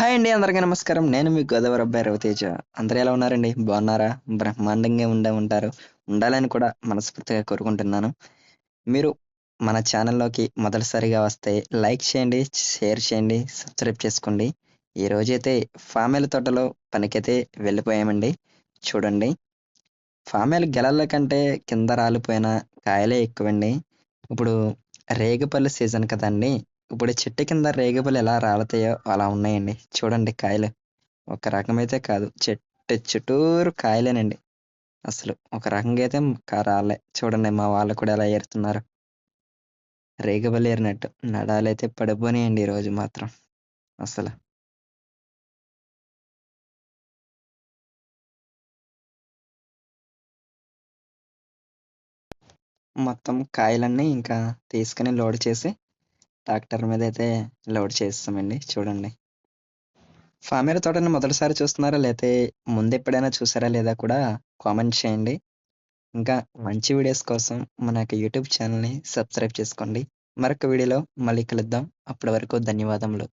Hi అండి అందరికీ నమస్కారం. నేను మీ గోదావరి అబ్బాయి రవితేజ. అందరూ ఎలా ఉన్నారండి? బాగున్నారా? బ్రహ్మాండంగా ఉండే ఉంటారు. ఉండాలని కూడా మనస్ఫూర్తిగా కోరుకుంటున్నాను. మీరు మన ఛానల్లోకి మొదటిసారిగా వస్తే లైక్ చేయండి షేర్ చేయండి సబ్స్క్రైబ్ చేసుకోండి. ఈ రోజైతే ఫామేల తోటలో పనికైతే వెళ్ళిపోయామండి. చూడండి. ఫామేల గెలల కంటే కింద రాలిపోయిన కాయలే ఎక్కువండి. ఇప్పుడు రేగుపల్లి సీజన్ కదండి. ఇప్పుడు చెట్టు కింద రేగపలు ఎలా రాలుతాయో అలా ఉన్నాయండి. చూడండి కాయలు. ఒక రకమైతే కాదు. చెట్టు చుట్టూరు కాయలేనండి. అసలు ఒక రకంగా అయితే రాలే. చూడండి మా వాళ్ళు కూడా ఎలా ఏరుతున్నారు. రేగబలు ఏరినట్టు. నడాలైతే పడిపోయాయండి ఈరోజు మాత్రం. అసలు. మొత్తం కాయలన్నీ ఇంకా తీసుకుని లోడ్ చేసి ట్రాక్టర్ మీద అయితే లోడ్ చేస్తామండి. చూడండి. ఫామేర తోటని మొదటిసారి చూస్తున్నారా? లేతే ముందు ఎప్పుడైనా చూసారా? లేదా కూడా కామెంట్ చేయండి. ఇంకా మంచి వీడియోస్ కోసం మన యొక్క యూట్యూబ్ ఛానల్ని సబ్స్క్రైబ్ చేసుకోండి. మరొక వీడియోలో మళ్ళీ కలుద్దాం. అప్పటి వరకు ధన్యవాదములు.